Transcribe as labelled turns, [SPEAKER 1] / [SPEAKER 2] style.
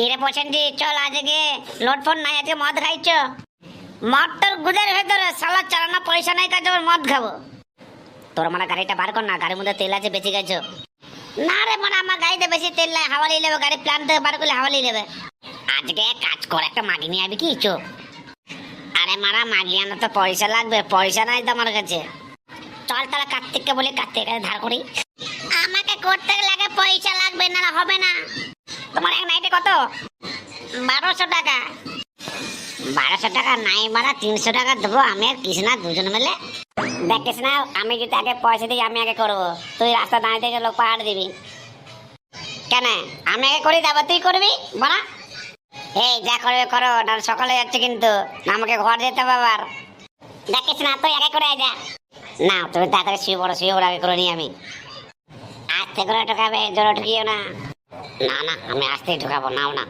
[SPEAKER 1] ইরে পছন্দি, চল আজকে লোড ফোন নাই, আজকে মদ খাইছ। মদ তোর গুদের ভেতরে সালা চালানা পয়সা নাই, কাজ মদ খাব। তোর মানে গাড়িটা বার কর না, গাড়ির মধ্যে তেল আছে বেঁচে গেছো না রে মানে আমার গাড়িতে বেশি তেল নাই, হাওয়ালি নেবে গাড়ি প্ল্যান থেকে বার করলে হাওয়ালি নেবে। আজকে কাজ কর, একটা মাগি নিয়ে আবি কি চো আরে মারা, মাগি আনা তো পয়সা লাগবে, পয়সা নাই তো আমার কাছে। চল তাহলে কার্তিককে বলি কার্তিক ধার করি। আমাকে করতে লাগে পয়সা লাগবে, না হবে না। তোমার কত? বারোশো টাকা। বারোশো টাকা নাই মারা, তিনশো টাকা দেবো আমি আর কৃষ্ণা দুজন মিলে। দেখ কৃষ্ণা আমি যদি আগে পয়সা দিই, আমি আগে করব। তুই রাস্তা দাঁড়িয়ে থেকে পাহাড় দিবি। কেন? আমি আগে করি, তারপর তুই করবি? বলা। এই, যা করবে করো, না সকালে যাচ্ছে কিন্তু। আমাকে ঘর যেতে হবে আবার। দেখ কৃষ্ণা তুই আগে করে যা। না তুমি তাড়াতাড়ি শুয়ে পড়ো শুয়ে পড়ো, আগে করে নিই আমি। আস্তে করে ঢোকাবে জোরে ঢুকিও না। না না আমি আসতেই ঢুকাবো নাও না।